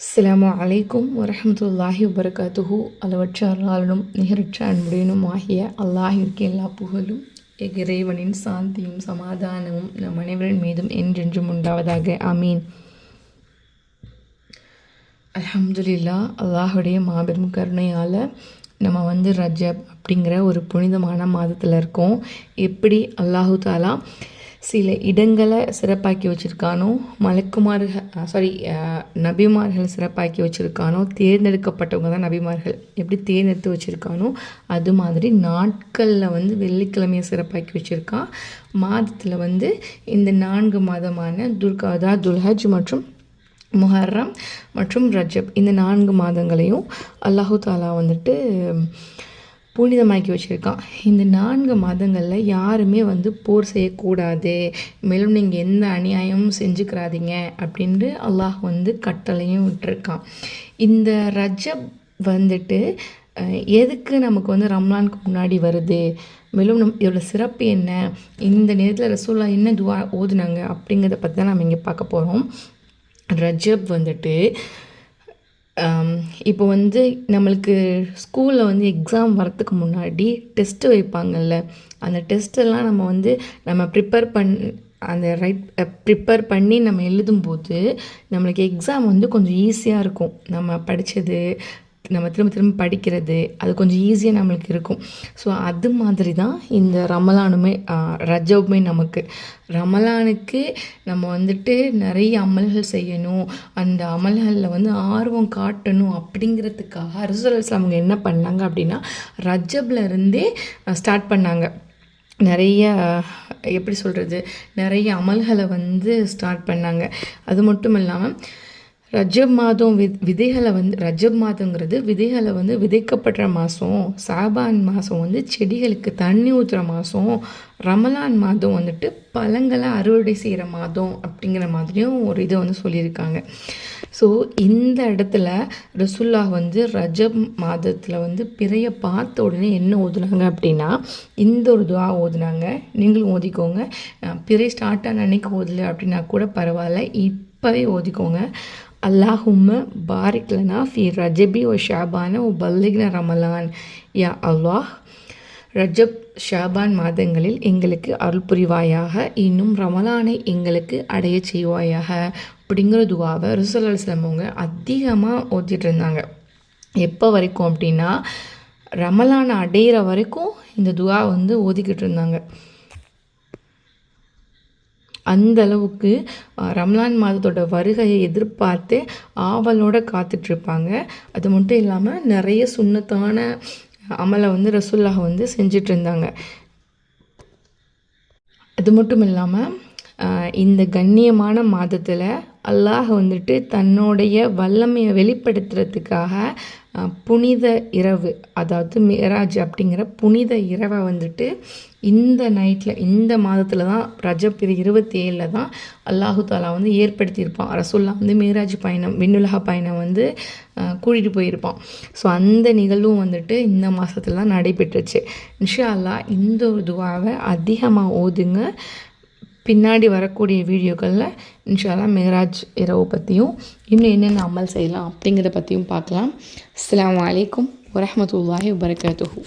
அஸ்ஸலாமு அலைக்கும் வரமத்துல்லாஹி வபரகாத்துஹு. அளவற்ற அல்லாளனும் நிகரற்ற அன்புடனும் ஆகிய அல்லாஹிற்கு எல்லா புகழும் இறைவனின் சாந்தியும் சமாதானமும் நம் அனைவரின் மீதும் என்றென்றும் உண்டாவதாக. அமீன் அலமதுல்லா அல்லாஹுடைய மாபெரும் கருணையால் நம்ம வந்து ரஜப் அப்படிங்கிற ஒரு புனிதமான மாதத்தில் இருக்கோம். எப்படி? அல்லாஹு தாலா சில இடங்களை சிறப்பாக்கி வச்சுருக்கானோ மலக்குமார்கள் சாரி நபிமார்கள் சிறப்பாக்கி வச்சுருக்கானோ தேர்ந்தெடுக்கப்பட்டவங்க தான் நபிமார்கள். எப்படி தேர்ந்தெடுத்து வச்சுருக்கானோ அது மாதிரி நாட்களில் வந்து வெள்ளிக்கிழமையை சிறப்பாக்கி வச்சுருக்கான் மாதத்தில் வந்து இந்த நான்கு மாதமான துர்காதா துல்ஹஜ் மற்றும் முஹர்ரம் மற்றும் ரஜப் இந்த நான்கு மாதங்களையும் அல்லாஹு தாலா வந்துட்டு புனிதமாக்கி வச்சுருக்கான். இந்த நான்கு மாதங்களில் யாருமே வந்து போர் செய்யக்கூடாது. மேலும் நீங்கள் எந்த அநியாயமும் செஞ்சுக்கிறாதீங்க அப்படின்ட்டு அல்லாஹ் வந்து கட்டளையும் விட்டுருக்கான். இந்த ரஜப் வந்துட்டு எதுக்கு நமக்கு வந்து ரம்லானுக்கு முன்னாடி வருது? மேலும் நம் இதோட சிறப்பு என்ன? இந்த நேரத்தில் ரசூல்லா என்ன துவா ஓதுனாங்க அப்படிங்கிறத பற்றி தான் நம்ம இங்கே பார்க்க போகிறோம் ரஜப் வந்துட்டு இப்போ வந்து நம்மளுக்கு ஸ்கூலில் வந்து எக்ஸாம் வரத்துக்கு முன்னாடி டெஸ்ட்டு வைப்பாங்கல்ல அந்த டெஸ்ட்டெல்லாம் நம்ம வந்து நம்ம ப்ரிப்பேர் பண் அந்த ரைட் ப்ரிப்பேர் பண்ணி நம்ம எழுதும்போது நம்மளுக்கு எக்ஸாம் வந்து கொஞ்சம் ஈஸியாக இருக்கும். நம்ம படித்தது நம்ம திரும்ப திரும்ப படிக்கிறது அது கொஞ்சம் ஈஸியாக நம்மளுக்கு இருக்கும். ஸோ அது மாதிரி தான் இந்த ரமலானுமே ரஜவுமே நமக்கு. ரமலானுக்கு நம்ம வந்துட்டு நிறைய அமல்கள் செய்யணும். அந்த அமல்களில் வந்து ஆர்வம் காட்டணும் அப்படிங்கிறதுக்காக அரசு அவங்க என்ன பண்ணாங்க அப்படின்னா ரஜப்லேருந்தே ஸ்டார்ட் பண்ணாங்க. நிறைய எப்படி சொல்கிறது நிறைய அமல்களை வந்து ஸ்டார்ட் பண்ணாங்க. அது மட்டும் இல்லாமல் ரஜப் மாதம் வி விதைகளை வந்து ரஜப் மாதங்கிறது விதைகளை வந்து விதைக்கப்படுற மாதம் சாபான் மாதம் வந்து செடிகளுக்கு தண்ணி ஊற்றுற மாதம் ரமலான் மாதம் வந்துட்டு பழங்களை அறுவடை செய்கிற மாதம் அப்படிங்கிற மாதிரியும் ஒரு இதை வந்து சொல்லியிருக்காங்க. ஸோ இந்த இடத்துல ரசுல்லா வந்து ரஜப் மாதத்தில் வந்து பிறைய பார்த்த உடனே என்ன ஓதுனாங்க அப்படின்னா இந்த ஒரு துவா ஓதுனாங்க. நீங்களும் ஓதிக்கோங்க. பிறை ஸ்டார்ட் ஆன அன்னைக்கு ஓதலை அப்படின்னா கூட பரவாயில்ல. இப்போவே ஓதிக்கோங்க. அல்லாஹும்ம பாரிக் லனா ஃபி ரஜபி ஓ ஷாபான ஓ பல்லிக்ன ரமலான் யா அல்லாஹ் ரஜப் ஷாபான் மாதங்களில் எங்களுக்கு அருள் புரிவாயாக. இன்னும் ரமலானை எங்களுக்கு அடைய செய்வாயாக. அப்படிங்கிற துவாவை ரிசல் அவங்க அதிகமாக ஓத்திட்டு இருந்தாங்க. எப்போ வரைக்கும் அப்படின்னா ரமலானை அடையிற வரைக்கும் இந்த துவா வந்து ஓதிக்கிட்டு இருந்தாங்க. அந்த அளவுக்கு ரம்லான் மாதத்தோட வருகையை எதிர்பார்த்து ஆவலோடு காத்துட்ருப்பாங்க. அது மட்டும் இல்லாமல் நிறைய சுண்ணத்தான அமலை வந்து ரசுல்லாக வந்து செஞ்சிட்டு இருந்தாங்க அது மட்டும் இல்லாமல் இந்த கண்ணியமான மாதத்தில் அல்லாஹ் வந்துட்டு தன்னுடைய வல்லமையை வெளிப்படுத்துறதுக்காக புனித இரவு அதாவது மிராஜ் அப்படிங்கிற புனித இரவை வந்துட்டு இந்த நைட்டில் இந்த மாதத்தில் தான் ரஜப் இருபத்தி ஏழில் தான் அல்லாஹு தாலா வந்து ஏற்படுத்தியிருப்பான். ரசுல்லா வந்து மீராஜ் பயணம் விண்ணுலக பயணம் வந்து கூட்டிகிட்டு போயிருப்பான். ஸோ அந்த நிகழ்வும் வந்துட்டு இந்த மாதத்தில் தான் நடைபெற்றுச்சு. இன்ஷா அல்லா இந்த ஒரு துவாவை அதிகமாக ஓதுங்க. பின்னாடி வரக்கூடிய வீடியோக்களில் இன்ஷால்லா மேராஜ் இரவு பற்றியும் இன்னும் என்னென்ன அமல் செய்யலாம் அப்படிங்கிறத பற்றியும் பார்க்கலாம். அஸ்லாம் வலைக்கம் வரமத்துல்லாஹி வரகாத்துஹூ